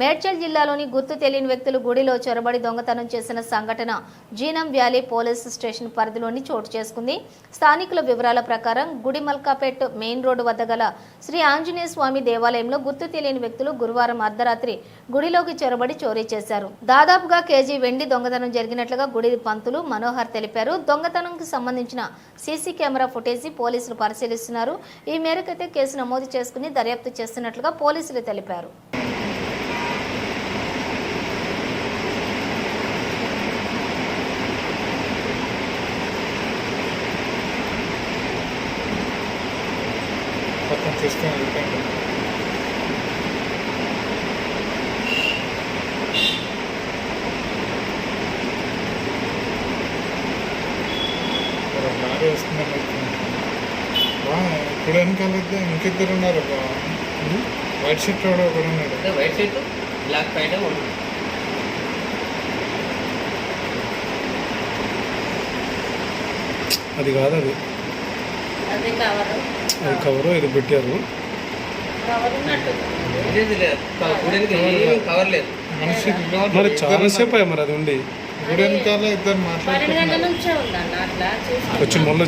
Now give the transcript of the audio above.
మేడ్చల్ జిల్లాలోని గుర్తు తెలియని వ్యక్తులు గుడిలో చొరబడి దొంగతనం చేసిన సంఘటన జీనం వ్యాలీ పోలీస్ స్టేషన్ పరిధిలోని చోటు చేసుకుంది. స్థానికుల వివరాల ప్రకారం గుడి మల్కాపేట్ మెయిన్ రోడ్డు వద్ద గల శ్రీ ఆంజనేయ స్వామి దేవాలయంలో గుర్తు తెలియని వ్యక్తులు గురువారం అర్ధరాత్రి గుడిలోకి చొరబడి చోరీ చేశారు. దాదాపుగా కేజీ వెండి దొంగతనం జరిగినట్లుగా గుడి పంతులు మనోహర్ తెలిపారు. దొంగతనంకి సంబంధించిన సీసీ కెమెరా ఫుటేజీ పోలీసులు పరిశీలిస్తున్నారు. ఈ మేరకైతే కేసు నమోదు చేసుకుని దర్యాప్తు చేస్తున్నట్లుగా పోలీసులు తెలిపారు. మొత్తం తీసుకొని వెళ్ళిపోయింది ఇక్కడ లారీ వస్తుందని బా ఇప్పుడు వెనకాల ఇంకిద్దరు ఉన్నారు వైట్ షర్ట్ వాడు ఒకడు ఉన్నాడు వైట్ షర్ట్ బ్లాక్ ప్యాంట్ ఉంది అది కాదు అది అది కవర్. అది కవరు ఇది పెట్టారు. మరి చాలాసేపు అయ్యా మరి అది ఉండి. గుడి వెనకాల ఇద్దరు మాట్లాడుతున్నారు వచ్చి మొన్న